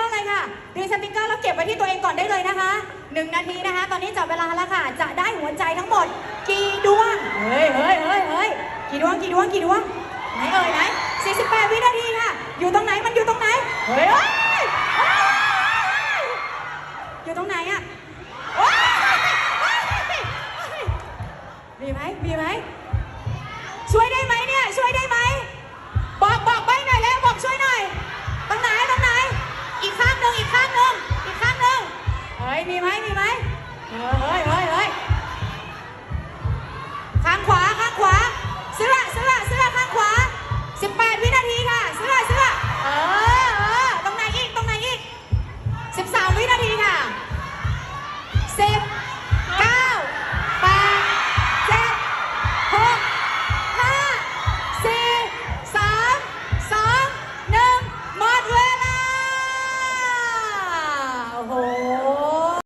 ต้องเลยค่ะดึงสติกเกอร์แล้วเก็บไว้ที่ตัวเองก่อนได้เลยนะคะหนึ่งนาทีนะคะ ตอนนี้จับเวลาแล้วค่ะ จะได้หัวใจทั้งหมด กี่ดวง เฮ้ยเฮ้ยเฮ้ยเฮ้ยกี่ดวงกี่ดวงกี่ดวง ไหนเอ่ยไหน48 วินาทีค่ะ อยู่ตรงไหนมันอยู่ตรงไหน เฮ้ยอยู่ตรงไหนอะเฮ้ยเมีไหมมีไหมช่วยได้ไหม มีไหมมีไหมเฮ้ยเฮ้ยเฮ้ยข้างขวาข้างขวาเสื้อเสื้อเสื้อข้างขวา 18 วินาทีค่ะเสื้อเสื้อเออตรงไหนอีกตรงไหนอีก 13 วินาทีค่ะ10